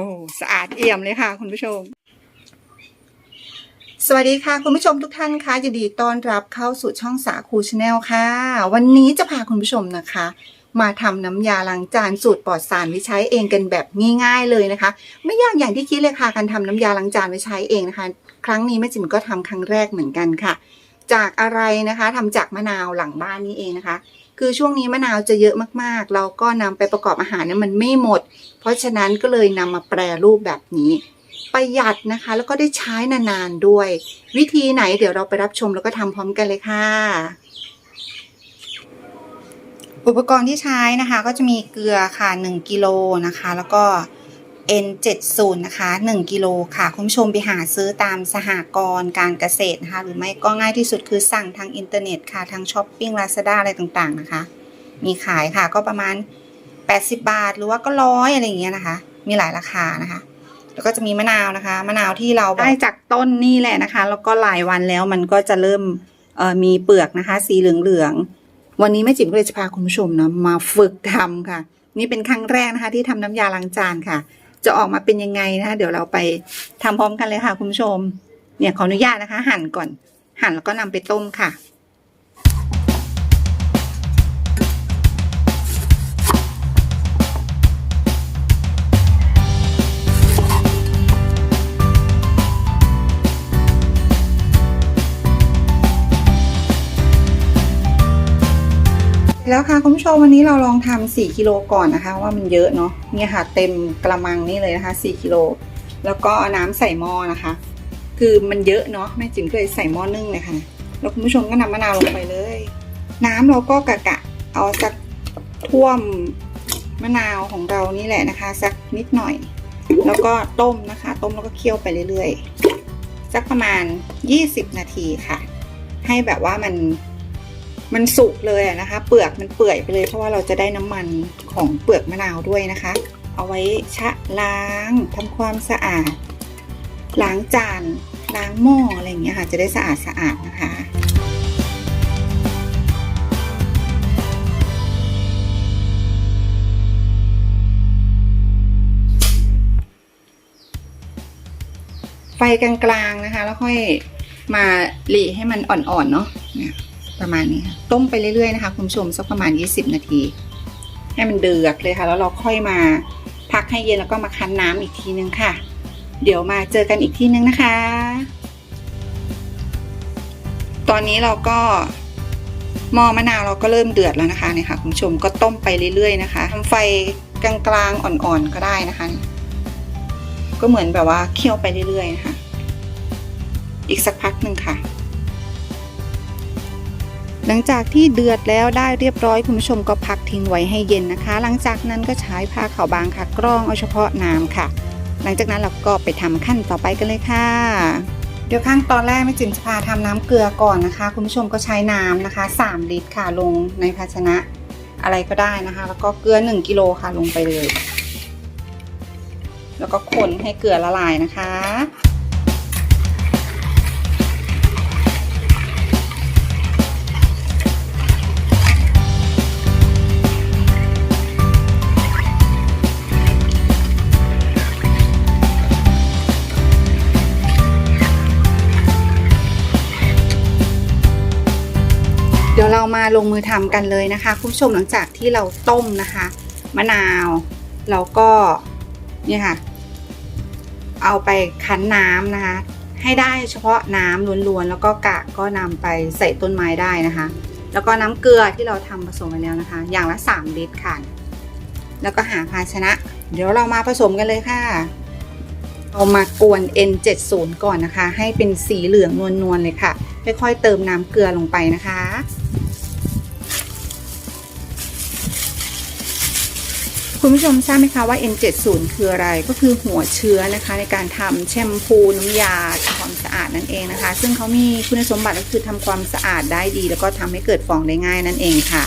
อ้สะอาดเอี่ยมเลยค่ะ คุณผู้ชม สวัสดีค่ะ คุณผู้ชมทุกท่านคะยินดีต้อนรับเข้าสู่ช่องสาคูชาแนลค่ะ วันนี้จะพาคุณผู้ชมนะคะ มาทำน้ำยาล้างจานสูตรปลอดสารไว้ใช้เองกันแบบง่ายๆเลยนะคะ ไม่ยากอย่างที่คิดเลยค่ะการทำน้ำยาล้างจานไว้ใช้เองนะคะ ครั้งนี้แม่จิ๋มก็ทำครั้งแรกเหมือนกันค่ะ จากอะไรนะคะทำจากมะนาวหลังบ้านนี้เองนะคะ คือช่วงนี้มะนาวจะเยอะมากๆ เราก็นำไปประกอบอาหารเนี่ยมันไม่หมด เพราะฉะนั้นก็เลยนำมาแปรรูปแบบนี้ประหยัดนะคะ แล้วก็ได้ใช้นานๆด้วย วิธีไหนเดี๋ยวเราไปรับชมแล้วก็ทำพร้อมกันเลยค่ะ อุปกรณ์ที่ใช้นะคะ ก็จะมีเกลือค่ะ 1กิโลนะคะ แล้วก็ N70 นะคะ1กิโลค่ะ คุณผู้ชมไปหาซื้อตามสหกรณ์การเกษตรนะคะ หรือไม่ก็ง่ายที่สุดคือสั่งทางอินเทอร์เน็ตค่ะ ทางช้อปปิ้งลาซาด้าอะไรต่างๆนะคะ มีขายค่ะก็ประมาณ 80 บาท หรือว่าก็ร้อยอะไรอย่างเงี้ยนะคะ มีหลายราคานะคะ แล้วก็จะมีมะนาวนะคะ มะนาวที่เราได้จากต้นนี่แหละนะคะ แล้วก็หลายวันแล้วมันก็จะเริ่มมีเปลือกนะคะ สีเหลืองๆวันนี้แม่จิ๋มก็เลยจะพาคุณผู้ชมนะมาฝึกทำค่ะ นี่เป็นครั้งแรกนะคะ ที่ทำน้ำยาล้างจานค่ะ จะออกมาเป็นยังไงนะคะ เดี๋ยวเราไปทำพร้อมกันเลยค่ะคุณผู้ชม เนี่ยขออนุญาตนะคะ หั่นก่อน หั่นแล้วก็นำไปต้มค่ะ คุณผู้ชมวันนี้เราลองทำ4กิโลก่อนนะคะว่ามันเยอะเนาะเนี่ยค่ะเต็มกระมังนี่เลยนะคะ4กิโลแล้วก็เอาน้ำใส่หม้อนะคะ คือมันเยอะเนาะแม่จิ๋มก็เลยใส่หม้อนึ่งเลยค่ะแล้วคุณผู้ชมก็นำมะนาวลงไปเลย น้ำเราก็กะกะเอาสักท่วมมะนาวของเรานี่แหละนะคะ สักนิดหน่อย แล้วก็ต้มนะคะ ต้มแล้วก็เคี่ยวไปเรื่อยๆสักประมาณ 20 นาทีค่ะ ให้แบบว่ามัน มันสุกเลยนะคะ เปลือกมันเปื่อยไปเลยเพราะว่าเราจะได้น้ำมันของเปลือกมะนาวด้วยนะคะ เอาไว้ชะล้างทำความสะอาด ล้างจานล้างหม้ออะไรอย่างเงี้ยค่ะ จะได้สะอาดสะอาดนะคะไฟกลางๆนะคะ แล้วค่อยมาหลีให้มันอ่อนๆเนาะ ประมาณนี้ต้มไปเรื่อยๆนะคะคุณผู้ชมสักประมาณ 20 นาที ให้มันเดือดเลยค่ะ แล้วเราค่อยมาพักให้เย็นแล้วก็มาคั้นน้ำอีกทีนึงค่ะ เดี๋ยวมาเจอกันอีกทีนึงนะคะ ตอนนี้เราก็หม้อมะนาวเราก็เริ่มเดือดแล้วนะคะเนี่ยค่ะคุณผู้ชมก็ต้มไปเรื่อยๆนะคะทำไฟกลางๆอ่อนๆก็ได้นะคะ ก็เหมือนแบบว่าเคี่ยวไปเรื่อยๆนะคะ อีกสักพักหนึ่งค่ะ หลังจากที่เดือดแล้วได้เรียบร้อยคุณผู้ชมก็พักทิ้งไว้ให้เย็นนะคะ หลังจากนั้นก็ใช้ผ้าขาวบางค่ะกรองเอาเฉพาะน้ำค่ะ หลังจากนั้นเราก็ไปทำขั้นต่อไปกันเลยค่ะ เดี๋ยวขั้นตอนแรกแม่จิ๋มจะพาทำน้ำเกลือก่อนนะคะ คุณผู้ชมก็ใช้น้ำนะคะ 3 ลิตรค่ะลงในภาชนะอะไรก็ได้นะคะ แล้วก็เกลือ 1กิโลค่ะลงไปเลย แล้วก็คนให้เกลือละลายนะคะ มาลงมือทำกันเลยนะคะคุณผู้ชมหลังจากที่เราต้มนะคะ มะนาวเราก็เนี่ยค่ะ เอาไปคั้นน้ำนะคะ ให้ได้เฉพาะน้ำล้วนๆแล้วก็กะก็นำไปใส่ต้นไม้ได้นะคะ แล้วก็น้ำเกลือที่เราทำผสมไปแล้วนะคะ อย่างละ 3 ลิตรค่ะ แล้วก็หาภาชนะ เดี๋ยวเรามาผสมกันเลยค่ะเอามากวน N70 ก่อนนะคะ ให้เป็นสีเหลืองนวลๆเลยค่ะ ค่อยๆเติมน้ำเกลือลงไปนะคะ คุณผู้ชมทราบไหมคะว่า N70 คืออะไรก็คือหัวเชื้อนะคะ ในการทำแชมพูน้ำยาทำความสะอาดนั่นเองนะคะ ซึ่งเขามีคุณสมบัติก็คือทำความสะอาดได้ดี แล้วก็ทำให้เกิดฟองได้ง่ายนั่นเองค่ะ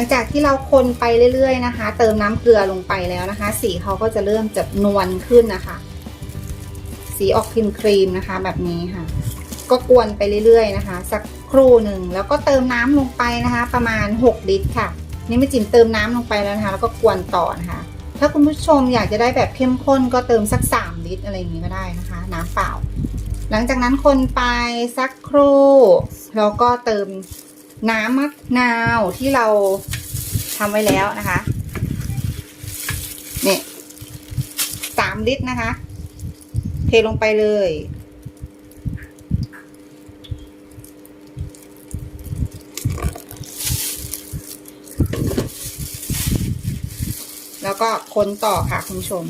ลังจากที่เราคนไปเรื่อย ๆ นะคะ เติมน้ำเกลือลงไปแล้วนะคะ สีเขาก็จะเริ่มจะนวลขึ้นนะคะ สีออกครีมครีมนะคะ แบบนี้ค่ะ ก็กวนไปเรื่อย ๆ นะคะ สักครู่หนึ่งแล้วก็เติมน้ำลงไปนะคะ ประมาณ 6 ลิตรค่ะ นี่ไม่จิ๋มเติมน้ำลงไปแล้วนะคะแล้วก็กวนต่อนะคะ ถ้าคุณผู้ชมอยากจะได้แบบเข้มข้นก็เติมสัก 3 ลิตรอะไรอย่างนี้ก็ได้นะคะ น้ำเปล่า หลังจากนั้นคนไปสักครู่แล้วก็เติม น้ำมะนาวที่เราทำไว้แล้วนะคะเนี่ยสามลิตรนะคะ เทลงไปเลย แล้วก็คนต่อค่ะคุณผู้ชม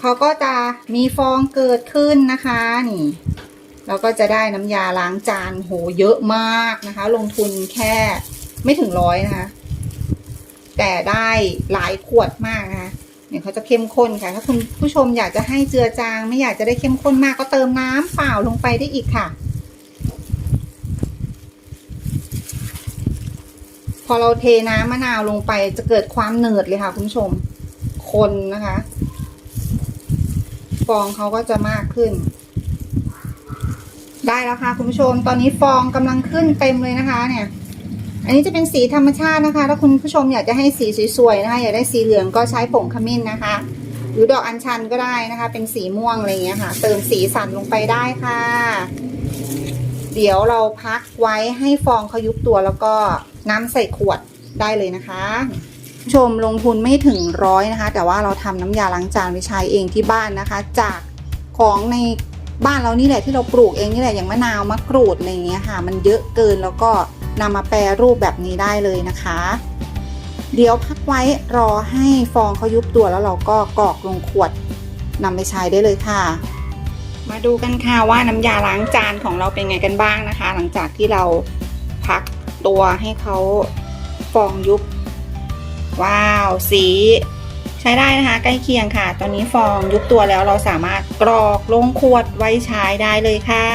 เขาก็จะมีฟองเกิดขึ้นนะคะนี่ เราก็จะได้น้ำยาล้างจานโหเยอะมากนะคะ ลงทุนแค่ไม่ถึงร้อยนะคะ แต่ได้หลายขวดมากนะคะเนี่ยเขาจะเข้มข้นค่ะ ถ้าคุณผู้ชมอยากจะให้เจือจาง ไม่อยากจะได้เข้มข้นมากก็เติมน้ำเปล่าลงไปได้อีกค่ะ พอเราเทน้ำมะนาวลงไปจะเกิดความหนืดเลยค่ะ คุณผู้ชม คนนะคะ ฟองเขาก็จะมากขึ้น ได้แล้วค่ะคุณผู้ชม ตอนนี้ฟองกำลังขึ้นเต็มเลยนะคะ เนี่ย อันนี้จะเป็นสีธรรมชาตินะคะ ถ้าคุณผู้ชมอยากจะให้สีสวยๆนะคะ อยากได้สีเหลืองก็ใช้ผงขมิ้นนะคะ หรือดอกอัญชันก็ได้นะคะ เป็นสีม่วงอะไรอย่างเงี้ยค่ะ เติมสีสันลงไปได้ค่ะ เดี๋ยวเราพักไว้ให้ฟองเขายุบตัวแล้วก็น้ำใส่ขวดได้เลยนะคะผู้ชมลงทุนไม่ถึงร้อยนะคะ แต่ว่าเราทำน้ำยาล้างจานไว้ใช้เองที่บ้านนะคะ จากของใน บ้านเรานี่แหละที่เราปลูกเองนี่แหละอย่างมะนาวมะกรูดอะไรอย่างเงี้ยค่ะ มันเยอะเกินแล้วก็นำมาแปรรูปแบบนี้ได้เลยนะคะ เดี๋ยวพักไว้รอให้ฟองเขายุบตัวแล้วเราก็กรอกลงขวดนำไปใช้ได้เลยค่ะ มาดูกันค่ะว่าน้ำยาล้างจานของเราเป็นไงกันบ้างนะคะ หลังจากที่เราพักตัวให้เขาฟองยุบ ว้าว สี ใช้ได้นะคะ ใกล้เคียงค่ะ ตอนนี้ฟองยุบตัวแล้วเราสามารถกรอกลงขวดไว้ใช้ได้เลยค่ะ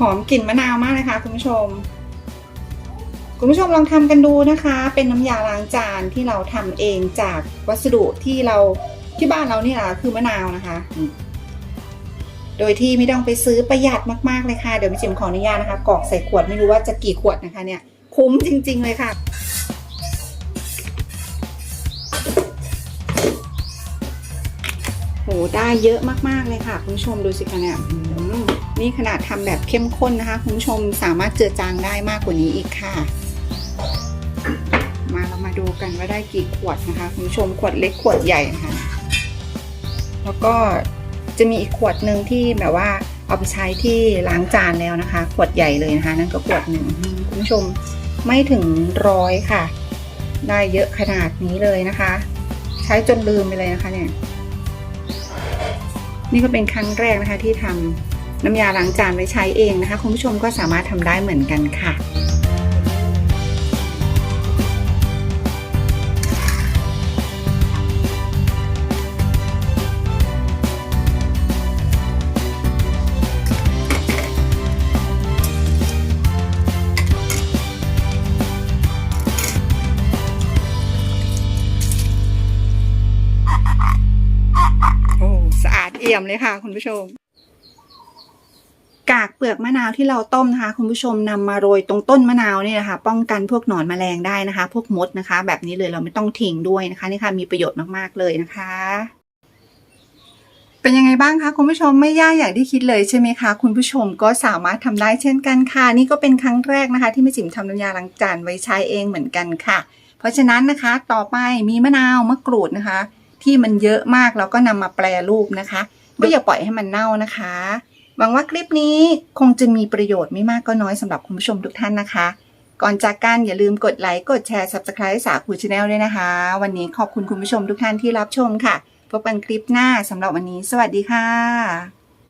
หอมกลิ่นมะนาวมากเลยค่ะคุณผู้ชม คุณผู้ชมลองทำกันดูนะคะ เป็นน้ำยาล้างจานที่เราทำเองจากวัสดุที่เราที่บ้านเรานี่แหละคือมะนาวนะคะ โดยที่ไม่ต้องไปซื้อประหยัดมากๆเลยค่ะ เดี๋ยวพี่จิมขออนุญาตนะคะกรอกใส่ขวดไม่รู้ว่าจะกี่ขวดนะคะเนี่ยคุ้มจริง ๆ เลยค่ะโหได้เยอะมากๆเลยค่ะ คุณผู้ชมดูสิคะเนี่ยนี่ขนาดทำแบบเข้มข้นนะคะ คุณผู้ชมสามารถเจือจางได้มากกว่านี้อีกค่ะ มาเรามาดูกันว่าได้กี่ขวดนะคะ คุณผู้ชมขวดเล็กขวดใหญ่นะคะ แล้วก็ จะมีอีกขวดหนึ่งที่แบบว่าเอาไปใช้ที่ล้างจานแล้วนะคะ ขวดใหญ่เลยนะคะ นั่นก็ขวดหนึ่งคุณผู้ชมไม่ถึงร้อยค่ะ ได้เยอะขนาดนี้เลยนะคะ ใช้จนลืมไปเลยนะคะเนี่ยนี่ก็เป็นครั้งแรกนะคะที่ทำน้ำยาล้างจานไว้ใช้เองนะคะ คุณผู้ชมก็สามารถทำได้เหมือนกันค่ะ อี่ยมเลยค่ะ คุณผู้ชม กากเปลือกมะนาวที่เราต้มนะคะ คุณผู้ชมนำมาโรยตรงต้นมะนาวนี่นะคะ ป้องกันพวกหนอนแมลงได้นะคะ พวกมดนะคะ แบบนี้เลยเราไม่ต้องทิ้งด้วยนะคะนี่ค่ะมีประโยชน์มากๆเลยนะคะเป็นยังไงบ้างคะคุณผู้ชมไม่ยากอย่างที่คิดเลยใช่ไหมคะ คุณผู้ชมก็สามารถทำได้เช่นกันค่ะ นี่ก็เป็นครั้งแรกนะคะ ที่แม่จิ๋มทำน้ำยาล้างจานไว้ใช้เองเหมือนกันค่ะ เพราะฉะนั้นนะคะต่อไปมีมะนาวมะกรูดนะคะ ที่มันเยอะมากเราก็นำมาแปรรูปนะคะ ก็อย่าปล่อยให้มันเน่านะคะ หวังว่าคลิปนี้คงจะมีประโยชน์ไม่มากก็น้อยสำหรับคุณผู้ชมทุกท่านนะคะ ก่อนจากกันอย่าลืมกดไลค์กดแชร์ subscribe สาคูชาแนลด้วยนะคะ วันนี้ขอบคุณคุณผู้ชมทุกท่านที่รับชมค่ะ พบกันคลิปหน้าสำหรับวันนี้ สวัสดีค่ะ